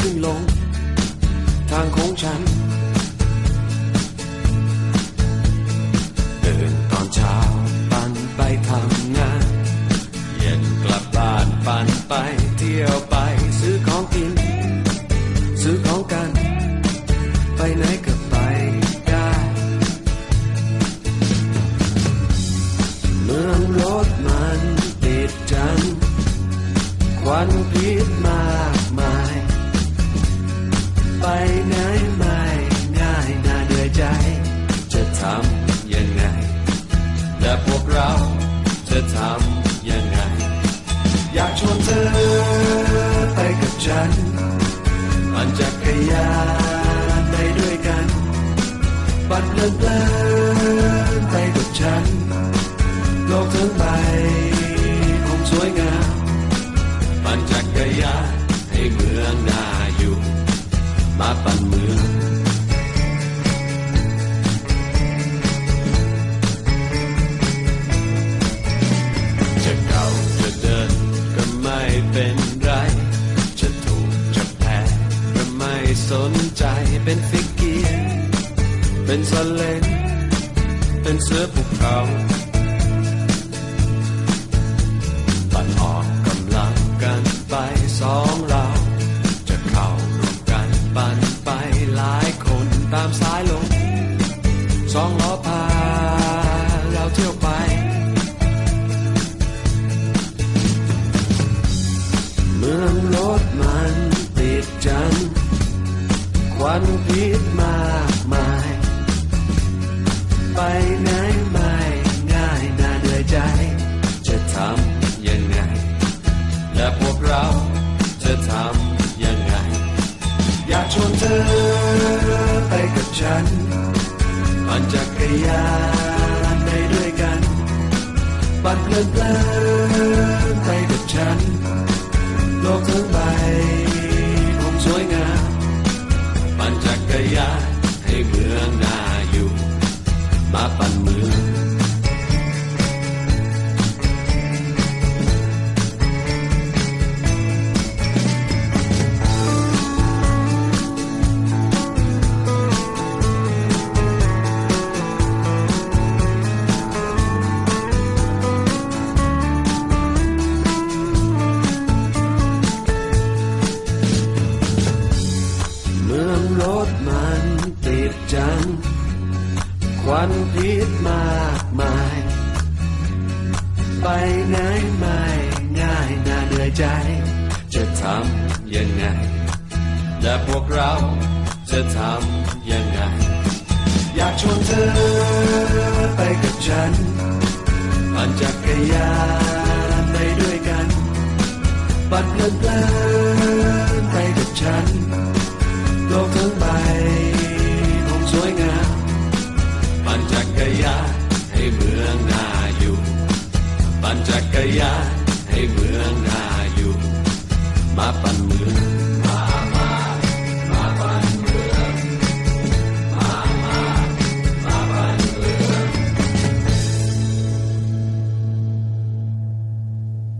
ขึ้นลง ทางของฉัน เดินตอนเช้าปั่นไปทำงาน เย็นกลับบ้านปั่นไปเที่ยวไปซื้อของกิน ซื้อของกัน ไปไหน ไปไหนไม่ง่ายน่าเหนื่อยใจ จะทำยังไง และพวกเราจะทำยังไง อยากชวนเธอไปกับฉันปั่นจักรยานไปด้วยกันปั่นเพลินเพลินไปกับฉันโลกทั้งใบคงสวยงามปั่นจักรยาน มาปั่นเมืองจะเก่าจะเดินก็ไม่เป็นไร จะถูกจะแพ้ก็ไม่สนใจเป็นฟิกเกียร์เป็นสเลนเป็นเสื้อภูเขา องล้อพาเราเที่ยวไป เมืองรถมันติดจัง ควันพิษมากมาย ไปไหนไม่ง่ายน่าเหนื่อยใจ จะทำยังไง และพวกเราจะทำยังไง อยากชวนเธอไปกับฉัน ปั่นจักรยานไปด้วยกัน ปั่นเพลินเพลิน รถมันติดจัง ควันพิษมากมาย ไปไหนไม่ง่ายน่าเหนื่อยใจ จะทำยังไง และพวกเราจะทำยังไง อยากชวนเธอไปกับฉันปั่นจักรยานไปด้วยกัน ปั่นเพลินเพลิน ให้เมืองน่าอยู่ มาปั่นเมือง